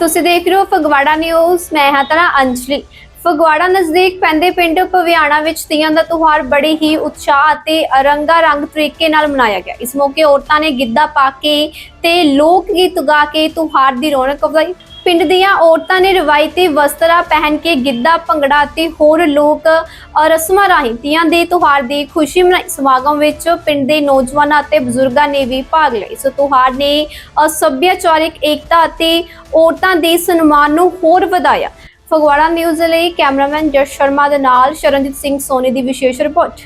ਤੁਸੀਂ ਦੇਖ ਰਹੇ ਹੋ ਫਗਵਾੜਾ ਨਿਊਜ਼, ਮੈਂ ਹਾਂ ਤਰਾ ਅੰਜਲੀ। ਫਗਵਾੜਾ ਨਜ਼ਦੀਕ ਪੈਂਦੇ ਪਿੰਡ ਪਵਿਆਣਾ ਵਿੱਚ ਤੀਆਂ ਦਾ ਤਿਉਹਾਰ ਬੜੇ ਹੀ ਉਤਸ਼ਾਹ ਅਤੇ ਰੰਗਾ ਰੰਗ ਤਰੀਕੇ ਨਾਲ ਮਨਾਇਆ ਗਿਆ। ਇਸ ਮੌਕੇ ਔਰਤਾਂ ਨੇ ਗਿੱਧਾ ਪਾ ਕੇ ਤੇ ਲੋਕ ਗੀਤ ਗਾ ਕੇ ਤਿਉਹਾਰ ਦੀ ਰੌਣਕ ਵਧਾਈ। ਪਿੰਡ ਦੀਆਂ ਔਰਤਾਂ ਨੇ ਰਵਾਇਤੀ ਵਸਤਰਾ ਪਹਿਨ ਕੇ ਗਿੱਧਾ ਭੰਗੜਾ ਅਤੇ ਹੋਰ ਲੋਕ ਰਸਮਾਂ ਰਾਹੀਂ ਤੀਆਂ ਦੇ ਤਿਉਹਾਰ ਦੀ ਖੁਸ਼ੀ ਮਨਾਈ। ਸਮਾਗਮ ਵਿੱਚ ਪਿੰਡ ਦੇ ਨੌਜਵਾਨਾਂ ਅਤੇ ਬਜ਼ੁਰਗਾਂ ਨੇ ਵੀ ਭਾਗ ਲਿਆ ਇਸ ਤਿਉਹਾਰ ਨੇ ਅ, ਸੱਭਿਆਚਾਰਿਕ ਏਕਤਾ ਅਤੇ ਔਰਤਾਂ ਦੇ ਸਨਮਾਨ ਨੂੰ ਹੋਰ ਵਧਾਇਆ। ਫਗਵਾੜਾ ਨਿਊਜ਼ ਲਈ ਕੈਮਰਾਮੈਨ ਜਸ ਸ਼ਰਮਾ ਦੇ ਨਾਲ ਸ਼ਰਨਜੀਤ ਸਿੰਘ ਸੋਨੀ ਦੀ ਵਿਸ਼ੇਸ਼ ਰਿਪੋਰਟ।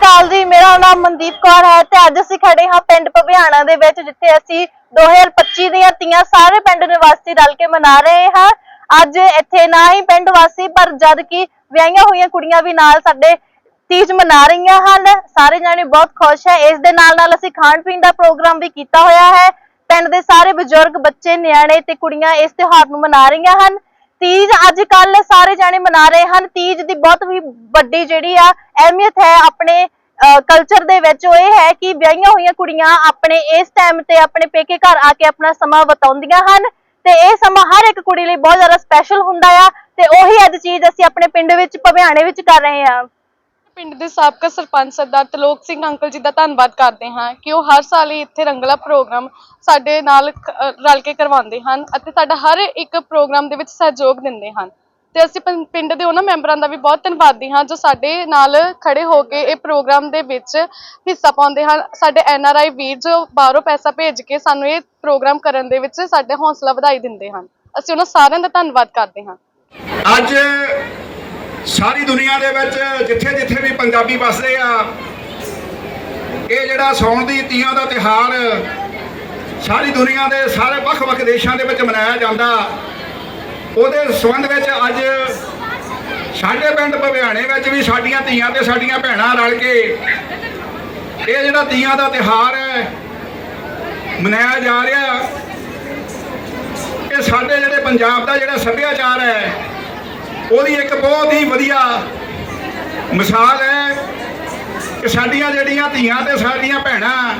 ਅਕਾਲ ਜੀ, ਮੇਰਾ ਨਾਮ ਮਨਦੀਪ ਕੌਰ ਹੈ ਤੇ ਅੱਜ ਅਸੀਂ ਖੜੇ ਹਾਂ ਪਿੰਡ ਭਵਿਆਣਾ ਦੇ ਵਿੱਚ, ਜਿੱਥੇ ਅਸੀਂ 2025 ਦੀਆਂ ਤੀਆਂ ਸਾਰੇ ਪਿੰਡ ਨਿਵਾਸੀ ਰਲ ਕੇ ਮਨਾ ਰਹੇ ਹਾਂ। ਅੱਜ ਇੱਥੇ ਨਾ ਹੀ ਪਿੰਡ ਵਾਸੀ, ਪਰ ਜਦ ਕਿ ਵਿਆਹੀਆਂ ਹੋਈਆਂ ਕੁੜੀਆਂ ਵੀ ਨਾਲ ਸਾਡੇ ਤੀਜ ਮਨਾ ਰਹੀਆਂ ਹਨ। ਸਾਰੇ ਜਾਣੇ ਬਹੁਤ ਖੁਸ਼ ਹੈ। ਇਸ ਦੇ ਨਾਲ ਨਾਲ ਅਸੀਂ ਖਾਣ ਪੀਣ ਦਾ ਪ੍ਰੋਗਰਾਮ ਵੀ ਕੀਤਾ ਹੋਇਆ ਹੈ। ਪਿੰਡ ਦੇ ਸਾਰੇ ਬਜ਼ੁਰਗ, ਬੱਚੇ, ਨਿਆਣੇ ਤੇ ਕੁੜੀਆਂ ਇਸ ਤਿਉਹਾਰ ਨੂੰ ਮਨਾ ਰਹੀਆਂ ਹਨ। ਤੀਜ ਅੱਜ ਕੱਲ ਸਾਰੇ ਜਾਣੇ ਮਨਾ ਰਹੇ ਹਨ। ਤੀਜ ਦੀ ਬਹੁਤ ਵੀ ਵੱਡੀ ਜਿਹੜੀ ਆ ਅਹਿਮੀਅਤ ਹੈ ਆਪਣੇ ਕਲਚਰ ਦੇ ਵਿੱਚ। ਉਹ ਇਹ ਹੈ ਕਿ ਵਿਆਹੀਆਂ ਹੋਈਆਂ ਕੁੜੀਆਂ ਆਪਣੇ ਇਸ ਟਾਈਮ ਤੇ ਆਪਣੇ ਪੇਕੇ ਘਰ ਆ ਕੇ ਆਪਣਾ ਸਮਾਂ ਬਿਤਾਉਂਦੀਆਂ ਹਨ ਤੇ ਇਹ ਸਮਾਂ ਹਰ ਇੱਕ ਕੁੜੀ ਲਈ ਬਹੁਤ ਜ਼ਿਆਦਾ ਸਪੈਸ਼ਲ ਹੁੰਦਾ ਆ ਤੇ ਉਹੀ ਅੱਜ ਚੀਜ਼ ਅਸੀਂ ਆਪਣੇ ਪਿੰਡ ਵਿੱਚ, ਭਵਿਆਣੇ ਵਿੱਚ ਕਰ ਰਹੇ ਹਾਂ। ਪਿੰਡ ਦੇ ਸਾਬਕਾ ਸਰਪੰਚ ਸਰਦਾਰ ਤਲੋਕ ਸਿੰਘ ਅੰਕਲ ਜੀ ਦਾ ਧੰਨਵਾਦ ਕਰਦੇ ਹਾਂ ਕਿ ਉਹ ਹਰ ਸਾਲ ਹੀ ਇੱਥੇ ਰੰਗਲਾ ਪ੍ਰੋਗਰਾਮ ਸਾਡੇ ਨਾਲ ਕ- ਰਲ ਕੇ ਕਰਵਾਉਂਦੇ ਹਨ ਅਤੇ ਸਾਡਾ ਹਰ ਇੱਕ ਪ੍ਰੋਗਰਾਮ ਦੇ ਵਿੱਚ ਸਹਿਯੋਗ ਦਿੰਦੇ ਹਨ। ਤੇ ਅਸੀਂ ਪੰ- ਪਿੰਡ ਦੇ ਉਹਨਾਂ ਮੈਂਬਰਾਂ ਦਾ ਵੀ ਬਹੁਤ ਧੰਨਵਾਦੀ ਹਾਂ ਜੋ ਸਾਡੇ ਨਾਲ ਖੜੇ ਹੋ ਕੇ ਇਹ ਪ੍ਰੋਗਰਾਮ ਦੇ ਵਿੱਚ ਹਿੱਸਾ ਪਾਉਂਦੇ ਹਨ। ਸਾਡੇ ਐਨ ਆਰ ਆਈ ਵੀਰ ਜੋ ਬਾਹਰੋਂ ਪੈਸਾ ਭੇਜ ਕੇ ਸਾਨੂੰ ਇਹ ਪ੍ਰੋਗਰਾਮ ਕਰਨ ਦੇ ਵਿੱਚ ਸਾਡਾ ਹੌਸਲਾ ਵਧਾਈ ਦਿੰਦੇ ਹਨ। ਅਸੀਂ ਉਹਨਾਂ ਸਾਰਿਆਂ ਦਾ ਧੰਨਵਾਦ ਕਰਦੇ ਹਾਂ। ਅੱਜ ਸਾਰੀ ਦੁਨੀਆ ਦੇ ਵਿੱਚ ਜਿੱਥੇ ਜਿੱਥੇ ਵੀ ਪੰਜਾਬੀ ਵੱਸਦੇ ਆ, ਇਹ ਜਿਹੜਾ ਸੌਣ ਦੀ ਤੀਆਂ ਦਾ ਤਿਹਾਰ ਸਾਰੀ ਦੁਨੀਆ ਦੇ ਸਾਰੇ ਵੱਖ-ਵੱਖ ਦੇਸ਼ਾਂ ਦੇ ਵਿੱਚ ਮਨਾਇਆ ਜਾਂਦਾ। ਉਹਦੇ ਸੰਬੰਧ ਵਿੱਚ ਅੱਜ ਸਾਡੇ ਪਿੰਡ ਭਵਿਆਣੇ ਵਿੱਚ ਵੀ ਸਾਡੀਆਂ ਧੀਆਂ ਤੇ ਸਾਡੀਆਂ ਭੈਣਾਂ ਰਲ ਕੇ ਇਹ ਜਿਹੜਾ ਤੀਆਂ ਦਾ ਤਿਹਾਰ ਹੈ ਮਨਾਇਆ ਜਾ ਰਿਹਾ, ਇਹ ਸਾਡੇ ਜਿਹੜੇ ਪੰਜਾਬ ਦਾ ਜਿਹੜਾ ਸੱਭਿਆਚਾਰ ਹੈ ਉਹਦੀ ਇੱਕ ਬਹੁਤ ਹੀ ਵਧੀਆ ਮਿਸਾਲ ਹੈ ਕਿ ਸਾਡੀਆਂ ਜਿਹੜੀਆਂ ਧੀਆਂ ਤੇ ਸਾਡੀਆਂ ਭੈਣਾਂ,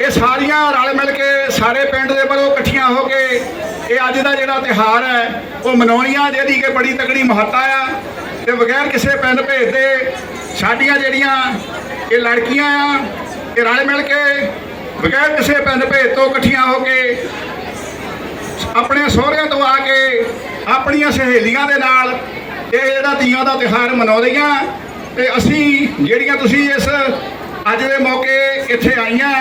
ਇਹ ਸਾਰੀਆਂ ਰਲ ਮਿਲ ਕੇ ਸਾਰੇ ਪਿੰਡ ਦੇ ਵੱਲੋਂ ਇਕੱਠੀਆਂ ਹੋ ਕੇ ਇਹ ਅੱਜ ਦਾ ਜਿਹੜਾ ਤਿਹਾਰ ਹੈ, ਉਹ ਮਨਾਉਣੀਆਂ, ਜਿਹਦੀ ਕਿ ਬੜੀ ਤਕੜੀ ਮਹੱਤਤਾ ਆ। ਤੇ ਬਗੈਰ ਕਿਸੇ ਪਿੰਡ ਭੇਜ ਦੇ ਸਾਡੀਆਂ ਜਿਹੜੀਆਂ ਇਹ ਲੜਕੀਆਂ ਆ, ਇਹ ਰਲ ਮਿਲ ਕੇ ਬਗੈਰ ਕਿਸੇ ਪਿੰਡ ਭੇਜ ਤੋਂ ਇਕੱਠੀਆਂ ਹੋ ਕੇ ਆਪਣੇ ਸਹੁਰਿਆਂ ਤੋਂ ਆਪਣੀਆਂ ਸਹੇਲੀਆਂ ਦੇ ਨਾਲ। ਇਹ ਜਿਹੜਾ ਤੀਆਂ ਦਾ ਤਿਉਹਾਰ ਮਨਾਉਂਦੀਆਂ, ਤੇ ਅਸੀਂ ਜਿਹੜੀਆਂ ਤੁਸੀਂ ਇਸ ਅੱਜ ਦੇ ਮੌਕੇ ਇੱਥੇ ਆਈਆਂ,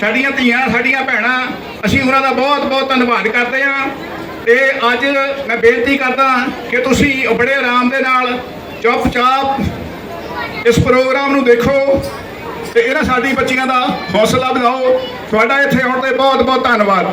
ਸਾਡੀਆਂ ਧੀਆਂ, ਸਾਡੀਆਂ ਭੈਣਾਂ, ਅਸੀਂ ਉਹਨਾਂ ਦਾ ਬਹੁਤ ਬਹੁਤ ਧੰਨਵਾਦ ਕਰਦੇ ਹਾਂ। ਤੇ ਅੱਜ ਮੈਂ ਬੇਨਤੀ ਕਰਦਾ ਕਿ ਤੁਸੀਂ ਬੜੇ ਆਰਾਮ ਦੇ ਨਾਲ ਚੁੱਪਚਾਪ ਇਸ ਪ੍ਰੋਗਰਾਮ ਨੂੰ ਦੇਖੋ ਤੇ ਇਹਨਾਂ ਸਾਡੀ ਬੱਚੀਆਂ ਦਾ ਹੌਸਲਾ ਵਧਾਓ ਤੁਹਾਡਾ ਇੱਥੇ ਆਉਣ ਤੇ ਬਹੁਤ ਬਹੁਤ ਧੰਨਵਾਦ।